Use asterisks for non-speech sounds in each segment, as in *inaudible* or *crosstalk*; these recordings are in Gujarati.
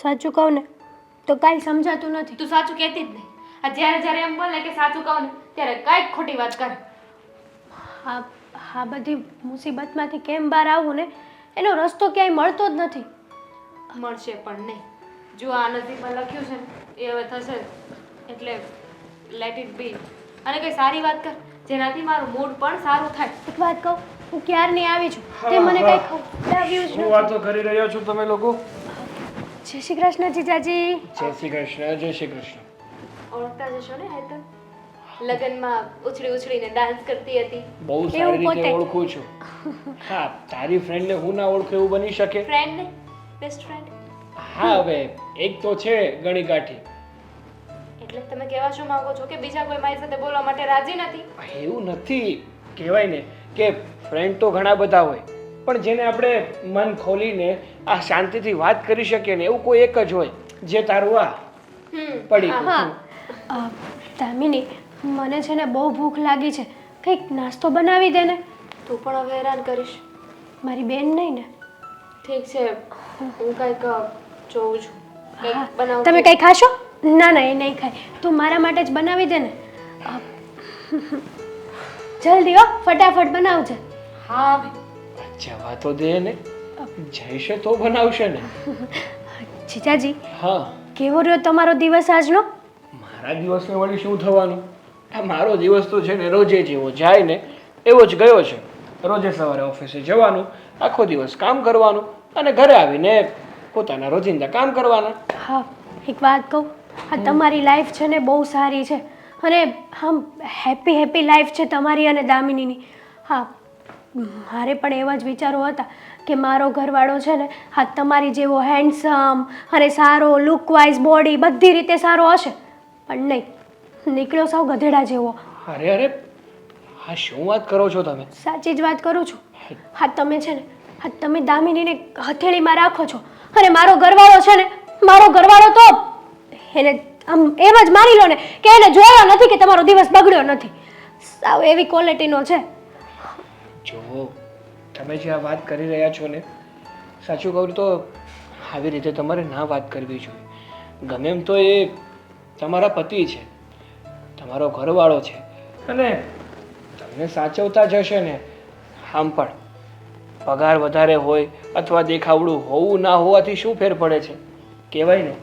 સાચું કહું ને તો કાંઈ સમજાતું નથી. તું સાચું કહેતી જ નહીં. આ જ્યારે જ્યારે એમ બોલે કે સાચું કહું ને ત્યારે કાંઈક ખોટી વાત કરે. આ આ બધી મુસીબતમાંથી કેમ બહાર આવવું ને એનો રસ્તો ક્યાંય મળતો જ નથી. મળશે પણ નહીં. જો આ નસીબમાં લખ્યું છે ને એ હવે થશે એટલે લેટ ઇટ બી અને કઈ સારી વાત કર જેનાથી મારું મૂડ પણ સારું થાય. એક વાત કહું હું ક્યારની આવી છું? તે મને કંઈ ખવડાવ્યું જ શું નથી વાતો કરી રહ્યા છો તમે લોકો? જય શ્રી કૃષ્ણ જીજાજી. જય શ્રી કૃષ્ણ જય શ્રી કૃષ્ણ. ઓળખતા જશો ને હેતલ? લગનમાં ઉછળી ઉછળીને ડાન્સ કરતી હતી. બહુ સારી રીતે ઓળખું છું. હા તારી ફ્રેન્ડને હું ના ઓળખું એવું બની શકે? ફ્રેન્ડને બેસ્ટ ફ્રેન્ડ હા હવે એક તો છે ગણી ગાંઠી. એટલે તમે કહેવા શું માંગો છો કે બીજા કોઈ મારી સાથે બોલવા માટે રાજી નથી? એવું નથી. કહેવાય ને કે ફ્રેન્ડ તો ઘણા બધા હોય. પણ જેને આપણે મન ખોલીને આ શાંતિથી વાત કરી શકીએ ને એવું કોઈ એક જ હોય જે તારું આ પડી હા. દામિની મને છે ને બહુ ભૂખ લાગી છે. કંઈક નાસ્તો બનાવી દે ને. તું પણ હવે હેરાન કરીશ. મારી બેન નહીં ને? ઠીક છે. હું કંઈક જોઉં છું. કંઈક હા, બનાવું તમે કંઈ ખાશો? ના ના એ નહીં ખાય. તું મારા માટે જ બનાવી દે ને. જલ્દી હો. ફટાફટ બનાવજે. હા હવે જવા તો દે ને. જઈશે તો બનાવશે ને. જીજાજી હા. કેવો રહ્યો તમારો દિવસ આજનો? મારા દિવસને વળી શું થવાનું? આ મારો દિવસ તો છે ને રોજે જેવો જાય ને એવો જ ગયો છે. રોજે સવારે ઓફિસે જવાનું આખો દિવસ કામ કરવાનું અને ઘરે આવીને પોતાના રોજિંદા કામ કરવાના. હા એક વાત કહું આ તમારી લાઈફ છે ને બહુ સારી છે. અને આમ હેપી હેપી લાઈફ છે તમારી અને દામિનીની. હા મારે પણ એવા જ વિચારો હતા કે મારો ઘરવાળો છે ને હા તમારી જેવો હેન્ડસમ અને સારો લુક વાઇઝ બોડી બધી રીતે સારો હશે. પણ નહીં નીકળ્યો સાવ ગધેડા જેવો. અરે અરે હા શું વાત કરો છો તમે? સાચી જ વાત કરું છું. હા. તમે છે ને હા તમે દામિનીને હથેળીમાં રાખો છો. અને મારો ઘરવાળો છે ને મારો ઘરવાળો તો એને આમ એમ જ માની લો ને કે એને જોયો નથી કે તમારો દિવસ બગડ્યો નથી. સાવ એવી ક્વોલિટીનો છે. જો, તમે જે આ વાત કરી રહ્યા છો ને, સાચું કહું તો આવી રીતે તમારે ના વાત કરવી જોઈએ. ગમે એમ તો એ તમારા પતિ છે, તમારો ઘરવાળો છે, અને તમને સાચવતા જ હશે ને, આમ પણ. પગાર વધારે હોય અથવા દેખાવડું હોવું ના હોવાથી શું ફેર પડે છે? કહેવાય ને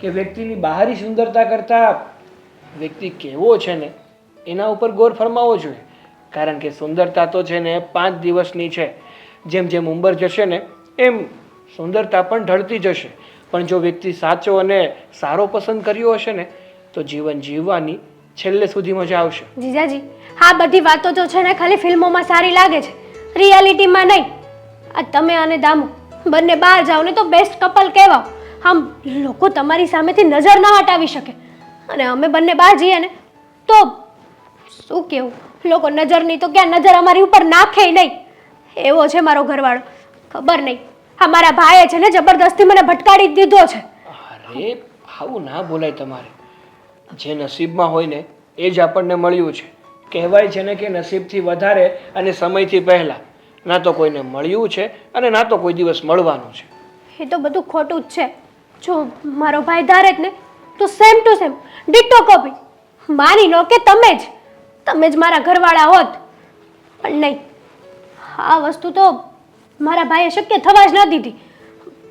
કે વ્યક્તિની બહારી સુંદરતા કરતાં વ્યક્તિ કેવો છે ને, એના ઉપર ગોર ફરમાવો જોઈએ. કારણ કે સુંદરતા તો છે ને પાંચ દિવસની છે. જેમ જેમ ઉંમર જશે ને, એમ સુંદરતા પણ ઢળતી જશે. પણ જો વ્યક્તિ સાચો અને સારો પસંદ કર્યો હશે ને, તો જીવન જીવવાની છેલ્લે સુધી મજા આવશે. જીજાજી, હા, બધી વાતો તો છે ને ખાલી ફિલ્મોમાં સારી લાગે છે. રિયાલિટીમાં નહીં. આ તમે અને દામુ, બંને બહાર જાઓ ને તો બેસ્ટ કપલ કહેવાઓ. આમ, લોકો તમારી સામેથી નજર ના હટાવી શકે. અને અમે બંને બહાર જઈએ ને, તો શું કેવું? લોકો નજરની તો ક્યાં નજર અમારી ઉપર નાખે નહીં. એવો છે મારો ઘરવાળો. ખબર નહીં. હા મારા ભાઈએ છે ને જબરદસ્તી મને ભટકાડી જ દીધો છે. અરે આવું ના બોલાય તમારે. જે નસીબમાં હોય ને એ જ આપણને મળ્યું છે. કહેવાય છે ને કે નસીબથી વધારે અને સમયથી પહેલાં. ના તો કોઈને મળ્યું છે અને ના તો કોઈ દિવસ મળવાનું છે. એ તો બધું ખોટું જ છે. જો મારો ભાઈ ધારે જ ને તો same to same ditto copy માની લો કે તમે જ. તમે જ મારા ઘરવાળા હોત. પણ નહીં. આ વસ્તુ તો મારા ભાઈએ શક્ય થવા જ ન દીધી.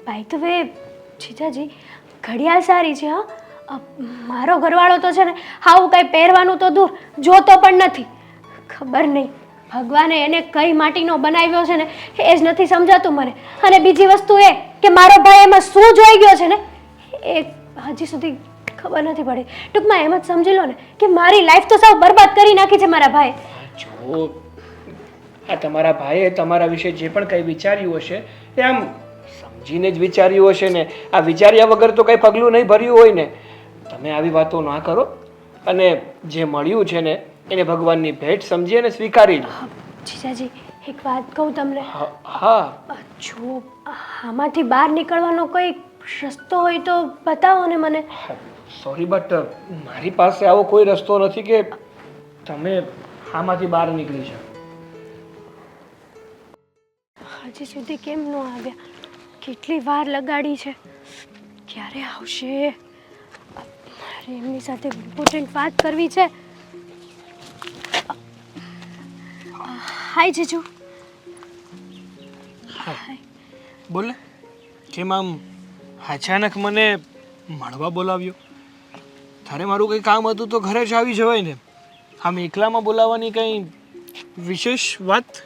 ભાઈ, તો વે જીજાજી, ઘડિયાળ સારી છે, હા? મારો ઘરવાળો તો છે ને, આવું કંઈ પહેરવાનું તો દૂર જોતો પણ નથી. ખબર નહીં. ભગવાને એને કઈ માટીનો બનાવ્યો છે ને, એ જ નથી સમજાતું મને. અને બીજી વસ્તુ એ કે મારો ભાઈ એમાં શું જોઈ ગયો છે ને, એ હજી સુધી ખબર નથી પડી. ટૂંકમાં એમ જ સમજી લો ને કે મારી લાઈફ તો સાવ બરબાદ કરી નાખી છે મારા ભાઈ જો આ તમારા ભાઈએ તમારા વિશે જે પણ કંઈ વિચાર્યું હશે એ આમ સમજીને જ વિચાર્યું હશે ને. આ વિચાર્યા વગર તો કંઈ પગલું નહીં ભર્યું હોય ને. તમે આવી વાતો ના કરો અને જે મળ્યું છે ને એને ભગવાનની ભેટ સમજી અને સ્વીકારી લો. જીજાજી એક વાત કહું તમને. હા જો આમાંથી બહાર નીકળવાનો કોઈ રસ્તો હોય તો બતાવો ને મને. સોરી બટ મારી પાસે આવો કોઈ રસ્તો નથી કે તમે આમાંથી બહાર નીકળી શકો. હજી સુધી કેમ ન આવ્યા? કેટલી વાર લગાડી છે. ક્યારે આવશે? મારે એમની સાથે ઇમ્પોર્ટન્ટ વાત કરવી છે. હાય જીજુ. બોલ કેમ આમ અચાનક મને મળવા બોલાવ્યો? તારે મારું કંઈ કામ હતું તો ઘરે જ આવી જવાય ને. આમ એકલામાં બોલાવવાની કંઈ વિશેષ વાત?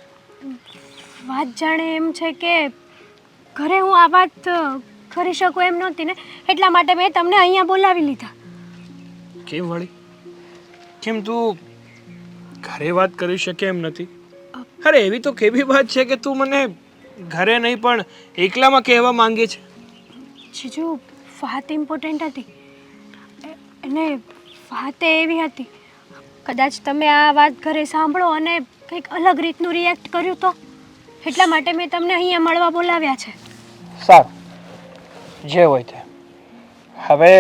વાત જાણે એમ છે કે ઘરે હું આ વાત કરી શકું એમ નહોતી ને એટલા માટે મેં તમને અહીંયા બોલાવી લીધા. કેમ વળી? કેમ તું ઘરે વાત કરી શકે એમ નથી? અરે એવી તો કેવી વાત છે કે તું મને ઘરે નહીં પણ એકલામાં કહેવા માંગે છે? જીજુ વાત ઇમ્પોર્ટન્ટ હતી. અને વાત એવી હતી. કદાચ તમે આ વાત ઘરે સાંભળો અને કંઈક અલગ રીતનું રિએક્ટ કર્યું તો? એટલા માટે મેં તમને અહીંયા મળવા બોલાવ્યા છે. સારું. જે હોય તે. હવે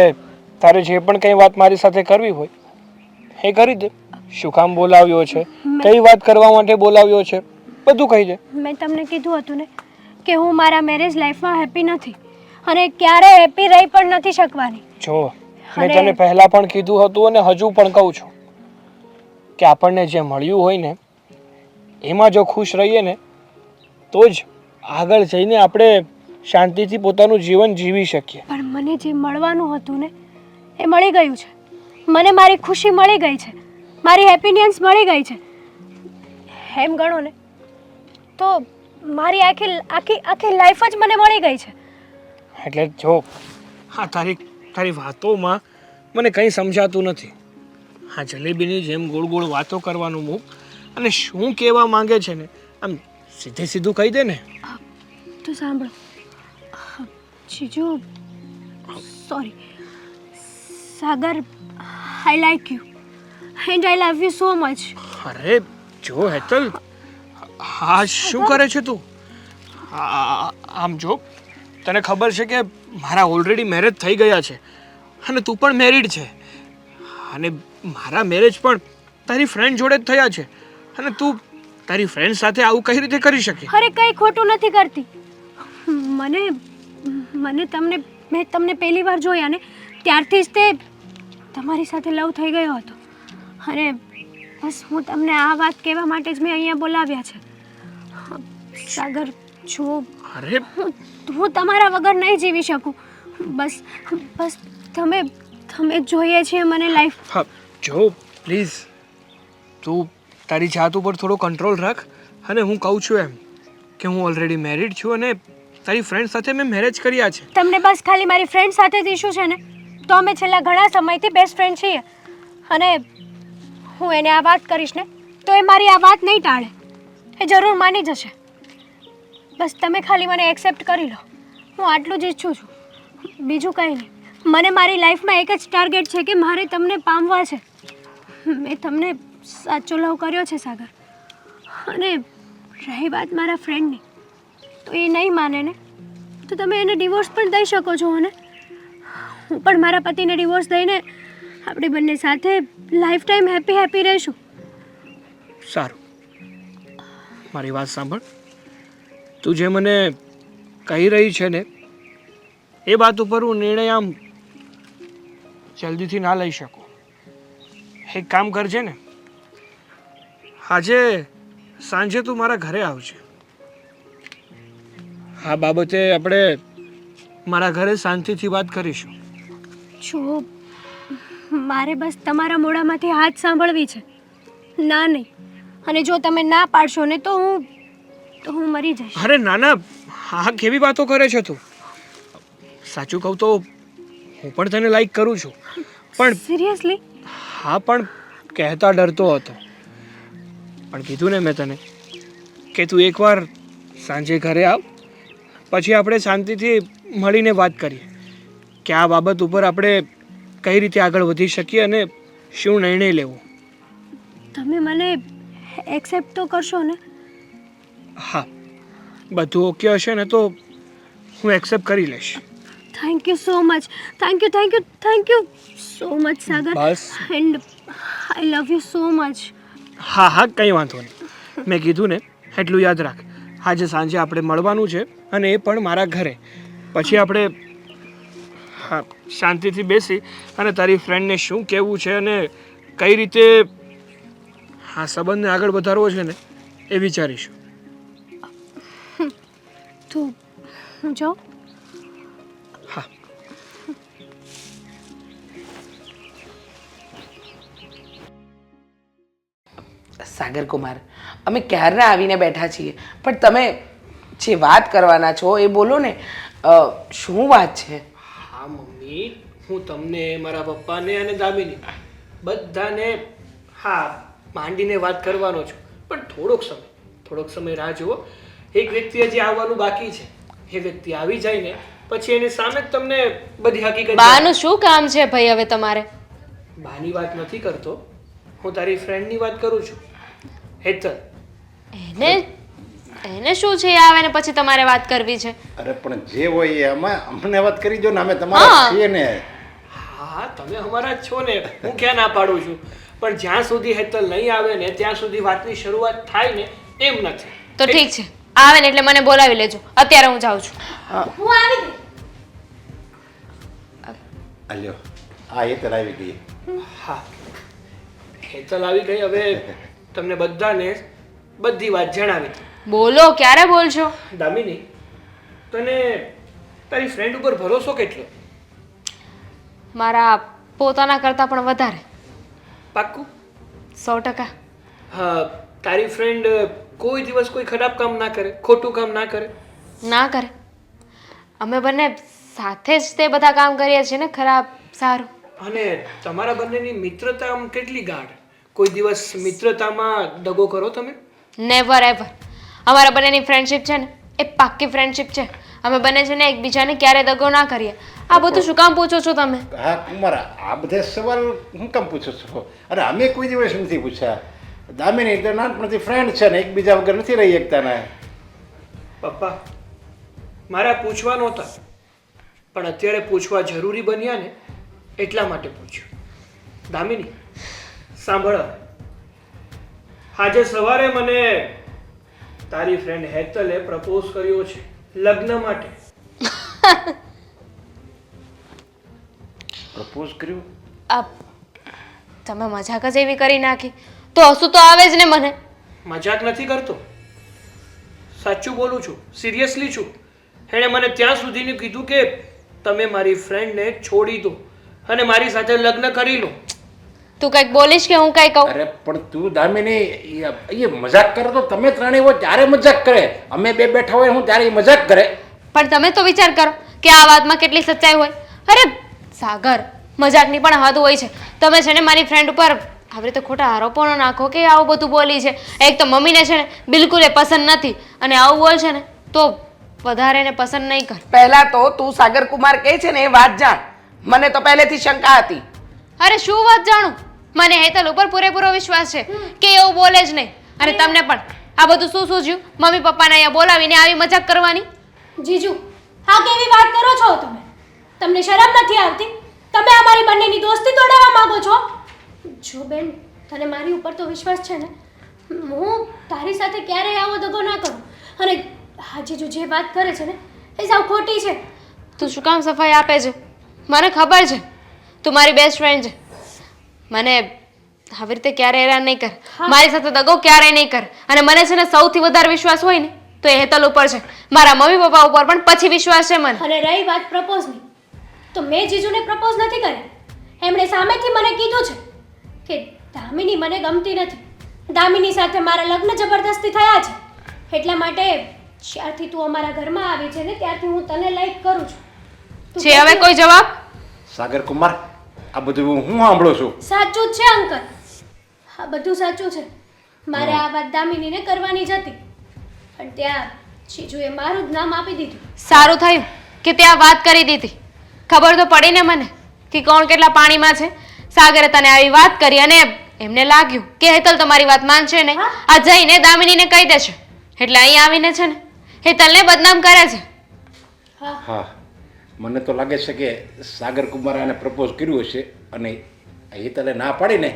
તારે જે પણ કંઈ વાત મારી સાથે કરવી હોય એ કરી દે. શું કામ બોલાવ્યો છે? કઈ વાત કરવા માટે બોલાવ્યો છે? બધું કહી દે. મેં તમને કીધું હતું ને કે હું મારા મેરેજ લાઈફમાં હેપી નથી અને ક્યારે હેપી રહી પણ નથી શકવાની. જો મેં તને પહેલા પણ કીધું હતું અને હજુ પણ કહું છું કે આપણને જે મળ્યું હોય ને એમાં જો ખુશ રહીએ ને તો જ આગળ જઈને આપણે શાંતિથી પોતાનું જીવન જીવી શકીએ. પણ મને જે મળવાનું હતું ને એ મળી ગયું છે. મને મારી ખુશી મળી ગઈ છે. મારી હેપીનેસ મળી ગઈ છે. એમ ગણો ને તો મારી આખી આખી આખી લાઈફ જ મને મળી ગઈ છે. એટલે જો હા તારી તારી વાતોમાં મને કંઈ સમજાતું નથી. હા જલેબીની જેમ ગોળ ગોળ વાતો કરવાનું મૂક અને શું કહેવા માંગે છે ને આમ સીધે સીધું કહી દે ને. તો સાંભળો. જીજુ sorry. Sagar I like you and I love you so much અરે જો હેતલ હા શું કરે છે તું? આમ જો તને ખબર છે કે મારા ઓલરેડી મેરેજ થઈ ગયા છે અને તું પણ મેરિડ છે. અને મારા મેરેજ પણ તારી ફ્રેન્ડ જોડે જ થયા છે. અને તું તારી ફ્રેન્ડ સાથે આવું કઈ રીતે કરી શકે? અરે કંઈ ખોટું નથી કરતી. મને મને તમને, મેં તમને પહેલી વાર જોયા ને ત્યારથી જ તે તમારી સાથે લવ થઈ ગયો હતો. અને બસ હું તમને આ વાત કહેવા માટે જ મેં અહીંયા બોલાવ્યા છે. સાગર જો અરે. હું તમારા વગર નહીં જીવી શકું. બસ બસ તમે તમે જોઈએ છીએ મને લાઈફ હા જો પ્લીઝ તું તારી જાત ઉપર થોડો કંટ્રોલ રાખ અને હું કહું છું એમ કે હું ઓલરેડી મેરિડ છું અને તારી ફ્રેન્ડ સાથે મેં મેરેજ કર્યા છે. તમને બસ ખાલી મારી ફ્રેન્ડ સાથે જ ઇશ્યુ છે ને? તો અમે છેલ્લા ઘણા સમયથી બેસ્ટ ફ્રેન્ડ છીએ. અને હું એને આ વાત કરીશ ને તો એ મારી આ વાત નહીં ટાળે. એ જરૂર માની જશે. બસ તમે ખાલી મને એક્સેપ્ટ કરી લો. હું આટલું જ ઈચ્છું છું. બીજું કંઈ નહીં. મને મારી લાઈફમાં એક જ ટાર્ગેટ છે કે મારે તમને પામવા છે. મેં તમને સાચો લવ કર્યો છે, સાગર. અને રહી વાત મારા ફ્રેન્ડની તો એ નહીં માને ને? તો તમે એને ડિવોર્સ પણ દઈ શકો છો અને હું પણ મારા પતિને ડિવોર્સ દઈને આપણે બંને સાથે લાઈફ ટાઈમ હેપી હેપી રહીશું. સારું. મારી વાત સાંભળ. તું જે મને કહી રહી છે ને, એ વાત ઉપર હું નિર્ણય આમ જલ્દીથી ના લઈ શકું. એક કામ કરજે ને. આજે સાંજે તું મારા ઘરે આવજે. આ બાબતે આપણે મારા ઘરે શાંતિથી વાત કરીશું. જો, મારે બસ તમારા મોઢામાંથી હાથ સાંભળવી છે. ના નહીં. અને જો તમે ના પાડશો ને તો હું તો હું મરી જઈશ. અરે નાના હા કેવી વાતો કરે છે તું? સાચું કહું તો હું પણ તને લાઈક કરું છું. પણ સિરિયસલી હા પણ કહેતા ડરતો હતો. પણ કીધું ને મેં તને કે તું એકવાર સાંજે ઘરે આવ પછી આપણે શાંતિથી મળીને વાત કરીએ કે આ બાબત ઉપર આપણે કઈ રીતે આગળ વધી શકીએ અને શું નિર્ણય લેવો. તમે મને એક્સેપ્ટ તો કરશો ને? હા. બધું ઓકે હશે ને તો હું એક્સેપ્ટ કરી લઈશ. Thank you so much thank you thank you thank you so much Sagar bus. And I love you so much હા હા કંઈ વાંધો નહીં. મેં કીધું ને એટલું યાદ રાખ. આજે સાંજે આપણે મળવાનું છે અને એ પણ મારા ઘરે. પછી આપણે હા શાંતિથી બેસી અને તારી ફ્રેન્ડને શું કહેવું છે અને કઈ રીતે હા સંબંધને આગળ વધારવો છે ને એ વિચારીશું. તું હું જાઉં હા. સાગર કુમાર અમે ક્યારના આવીને બેઠા છીએ? પણ તમે જે વાત કરવાના છો એ બોલો ને શું વાત છે? હા મમ્મી હું તમને મારા પપ્પાને અને દામિની બધાને હા માંડીને વાત કરવાનો છું. પણ થોડોક સમય થોડોક સમય રાહ જુઓ. એક વ્યક્તિ હજી આવવાનું બાકી છે. એ વ્યક્તિ આવી જાય ને પછી એની સામે જ તમને બધી હકીકત બાનું શું કામ છે ભાઈ હવે તમારે? બાની વાત નથી કરતો. હું તારી ફ્રેન્ડની વાત કરું છું. હેતલ. એને એને શું છે એ આવે ને પછી તમારે વાત કરવી છે? અરે પણ જે હોય એ અમે અમને વાત કરી દો ને અમે તમારા હા. છીએ ને. હા તમે અમારા જ છો ને. હું ક્યાં ના પાડું છું? પણ જ્યાં સુધી હેતલ નહીં આવે ને ત્યાં સુધી વાતની શરૂઆત થાય ને એમ નથી. તો ઠીક છે. આવે ને એટલે મને બોલાવી લેજો. અત્યારે હું જાઉં છું. હું. આવી ગઈ. અલ્યો આ એ આવી ગઈ હા. હેતલ આવી ગઈ. હવે તમને બધાને બધી વાત જણાવી. બોલો ક્યારે બોલશો? દામિની તને તારી ફ્રેન્ડ ઉપર ભરોસો કેટલો? મારા પોતાના કરતાં પણ વધારે. પાક્કું? સો ટકા. હા તારી ફ્રેન્ડ કોઈ દિવસ કોઈ ખરાબ કામ ના કરે ખોટું કામ ના કરે. ના કરે. અમે બંને સાથે જ તે બધા કામ કરીએ છીએ ને ખરાબ સારું. અને તમારા બંનેની મિત્રતા આમ કેટલી ગાઢ? કોઈ દિવસ મિત્રતામાં દગો કરો તમે? નેવર એવર અમારા બંનેની ફ્રેન્ડશિપ છે ને એ પાક્કી ફ્રેન્ડશિપ છે. અમે બંને છે ને એકબીજાને ક્યારે દગો ના કરીએ. આ બધું શું કામ પૂછો છો તમે? હા કુમાર આ બધા સવાલ હું કામ પૂછો છો? અરે અમે કોઈ દિવસ નથી પૂછ્યા. દામિની તો નાનપણથી ફ્રેન્ડ છે ને એકબીજા વગર નથી રહી શકતા ને પપ્પા મારે આ પૂછવા નહોતા. પણ અત્યારે પૂછવા જરૂરી બન્યા ને એટલા માટે પૂછ્યું. દામિની સાંભળ આજે સવારે મને તારી ફ્રેન્ડ હેતલે પ્રપોઝ કર્યો છે લગ્ન માટે. *laughs* પ્રપોઝ કર્યું? આપ તમે મજાક જ એવી કરી નાખી. તો હસું તો આવે જ ને મને. મજાક નથી કરતો? સાચું બોલું છું સિરિયસલી છું. એણે મને ત્યાં સુધીનું કીધું કે તમે મારી ફ્રેન્ડને છોડી દો અને મારી સાથે લગ્ન કરી લો. તું કંઈક બોલીશ કે હું કઈ કહું? અરે પણ તું દામિની એ- એ મજાક કરે તો તમે ત્રણેય હોય ત્યારે મજાક કરે. અમે બે બેઠા હોય હું ત્યારે મજાક કરે. પણ તમે તો વિચાર કરો કે આ વાતમાં કેટલી સચ્ચાઈ હોય. અરે સાગર મજાકની પણ હદ હોય છે. તમે છે ને મારી ફ્રેન્ડ ઉપર આવી રીતે ખોટા આરોપો નાખો કે આવું બધું બોલી છે. એક તો મમ્મીને છે ને બિલકુલ એ પસંદ નથી અને આવું બોલ છે ને તો વધારે એને પસંદ નહીં કર. પહેલા તો તું સાગર કુમાર કહે છે ને એ વાત જાણ. મને તો પહેલેથી શંકા હતી. અરે શું વાત જાણું? મને હેતલ ઉપર પૂરેપૂરો વિશ્વાસ છે કે એવું બોલે જ નહીં. અને તમને પણ. આ બધું શું સૂઝ્યું? મમ્મી પપ્પાને અહીંયા બોલાવીને આવી મજાક કરવાની? જીજુ હા કેવી વાત કરો છો તમે? તમને શરમ નથી આવતી? તમે અમારી બંનેની દોસ્તી તોડાવવા માંગો છો? જો બેન તને મારી ઉપર તો વિશ્વાસ છે ને? હું તારી સાથે ક્યારેય આવો દગો ના કરું. અને હા જીજુ જે વાત કરે છે ને એ સાવ ખોટી છે. તું શું કામ સફાઈ આપે છે? મને ખબર છે. તું મારી બેસ્ટ ફ્રેન્ડ છે. મને આવી રીતે ક્યારે હેરાન નહીં કર. મારી સાથે દગો ક્યારેય નહીં કર. અને મને છે ને સૌથી વધારે વિશ્વાસ હોય ને તો એ હેતલ ઉપર છે. મારા મમ્મી પપ્પા ઉપર પણ પછી વિશ્વાસ છે મને. અને રહી વાત પ્રપોઝની. તો મેં જીજુને પ્રપોઝ નથી કર્યા. એમણે સામેથી મને કીધું છે. કે દામિની મને ગમતી નથી. દામિની સાથે મારા લગ્ન જબરદસ્તી થયા છે. એટલા માટે જ્યારથી તું અમારા ઘરમાં આવી છે ને ત્યારથી હું તને લાઈક કરું છું. છે હવે કોઈ જવાબ? સાગર કુમાર આ બધું હું સાંભળું છું? સાચું જ છે અંકલ. હા બધું સાચું છે. મારે આ વાત દામિનીને કરવાની જ હતી. પણ ત્યાં જીજુએ મારું જ નામ આપી દીધું. સારું થયું કે ત્યાં વાત કરી દીધી. ખબર તો પડી ને મને કે કોણ કેટલા પાણીમાં છે? સાગરે તને આવી વાત કરી અને એમને લાગ્યું કે હેતલ તમારી વાત માનશે ને આ જઈને દામિનીને કહી દેશે. એટલે અહીં આવીને છે ને હેતલને બદનામ કરે છે. હા. હા. મને તો લાગે છે કે સાગર કુમારે આને પ્રપોઝ કર્યું હશે અને એ તને ના પાડીને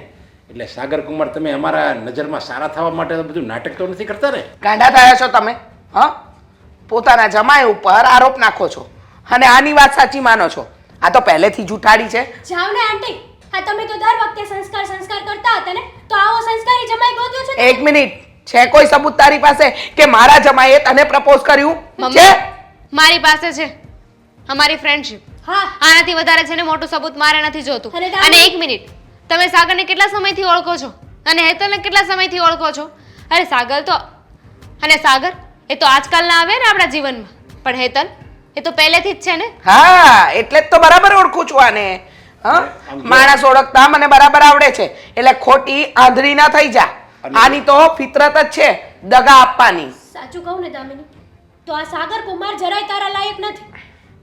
એટલે સાગર કુમાર તમે અમારા નજરમાં સારા થવા માટે તો બધું નાટક તો નથી કરતા ને? ગાંડા થયા છો તમે હા? પોતાના જમાય ઉપર આરોપ નાખો છો અને આની વાત સાચી માનો છો. આ તો પહેલેથી જૂઠાડી છે. જાવ ને આંટી હા તમે તો દર વખતે સંસ્કાર સંસ્કાર કરતા હતા ને? તો આવો સંસ્કારી જમાઈ ગોત્યો છે એક મિનિટ. છે કોઈ સબૂત તારી પાસે કે મારા જમાઈએ તને પ્રપોઝ કર્યું? છે? મારી પાસે છે અમારી ફ્રેન્ડશિપ હા. આનાથી વધારે છે ને મોટું સબૂત મારે નથી જોતું. અને તમે- એક મિનિટ. તમે સાગરને કેટલા સમયથી ઓળખો છો? અને હેતલને કેટલા સમયથી ઓળખો છો? અરે સાગર તો અને સાગર એ તો આજકાલના આવે ને આપણા જીવનમાં. પણ હેતલ એ તો પહેલેથી જ છે ને? હા એટલે જ તો બરાબર ઓળખું છું આને. માણસ ઓળખતા મને બરાબર આવડે છે. એટલે ખોટી આંધળી ના થઈ જા. આની તો ફિતરત જ છે દગા આપવાની. સાચું કહું ને દામિની તો આ સાગર કુમાર જરાય તારા લાયક નથી.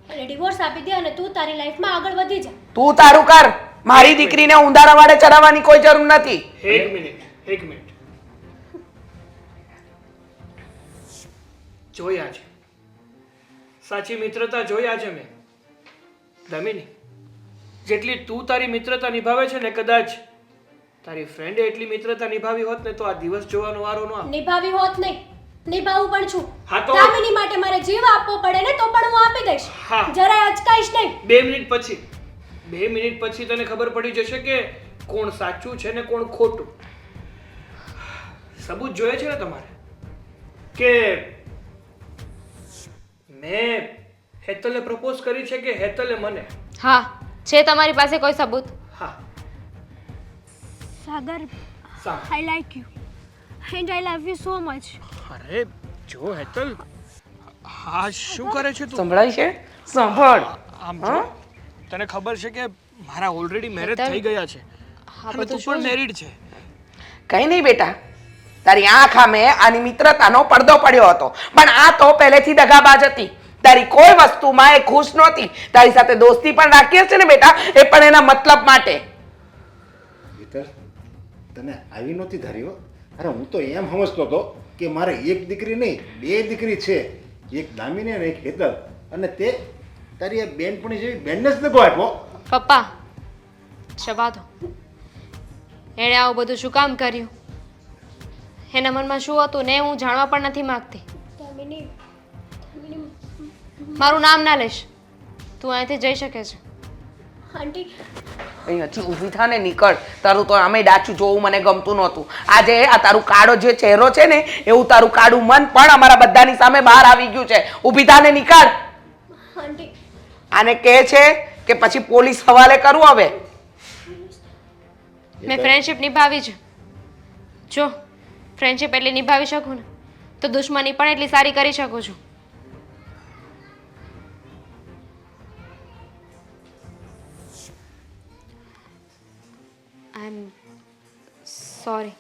એટલે ડિવોર્સ આપી દે અને તું તારી લાઈફમાં આગળ વધી જા. તું તારું કર. મારી દીકરીને ઉંધારા વાડે ચડાવવાની કોઈ જરૂર નથી. એક મિનિટ એક મિનિટ. જોયા છે. સાચી મિત્રતા જોયા છે મેં દમિની જેટલી તું તારી મિત્રતા નિભાવે છે ને કદાચ તારી ફ્રેન્ડે એટલી મિત્રતા નિભાવી હોત ને તો આ દિવસ જોવાનો વારો ન નિભાવી હોત નહીં. નિભાવું પણ છું. હા તો- દામિની માટે મારે જીવ આપવો પડે ને તો પણ હું આપી દઈશ. હા. જરાય અચકાઈશ નહીં. બે મિનિટ પછી બે મિનિટ પછી તને ખબર પડી જશે કે કોણ સાચું છે ને કોણ ખોટું. સબૂત જોઈએ છે ને તમારે? કે મેં હેતલે પ્રપોઝ કરી છે કે હેતલે મને? હા. છે તમારી પાસે કોઈ સબૂત? હા. Sagar I like you and I love you so much અરે જો હેતલ હા શું કરે છે તું? સંભળાય છે? સાંભળ. આમ જો તને ખબર છે કે મારા ઓલરેડી મેરેજ. થઈ ગયા છે. હા અને તું બધું પણ મેરિડ છે. કઈ નહીં બેટા. તારી આંખ આમે આની મિત્રતાનો પડદો પડ્યો હતો. પણ આ તો પહેલેથી દગાબાજ હતી. તારી કોઈ વસ્તુમાં એ ખુશ નહોતી. તારી સાથે દોસ્તી પણ રાખીએ છે ને બેટા એ પણ એના મતલબ માટે. હેતલ તને આવી નહોતી ધાર્યો અરે હું તો એમ સમજતો હતો કે મારે એક દીકરી નહીં બે દીકરી છે. એક દામિની અને એક હેતલ. અને તે તારી આ બેનપણી જેવી બેનને જ નતો આપ્યો પપ્પા જવા દો. એણે આવું બધું શું કામ કર્યું? એના મનમાં શું હતું ને હું જાણવા પણ નથી માંગતી. દામિની દામિની મારું નામ ના લઈશ તું અહીંથી જઈ શકે છે. આંટી. અહીં હજી ઊભી થા ને નીકળ. તારું તો આમે ડાચું જોવું મને ગમતું નહોતું. આજે આ તારું કાળો જે ચહેરો છે ને એવું તારું કાળું મન પણ અમારા બધાની સામે બહાર આવી ગયું છે. ઊભી થા ને નીકળ. આંટી. આને કહે છે કે પછી પોલીસ હવાલે કરવું હવે. મેં ફ્રેન્ડશિપ નિભાવી છે. જો ફ્રેન્ડશિપ એટલી નિભાવી શકું ને તો દુશ્મની પણ એટલી સારી કરી શકું છું. આઈ એમ સોરી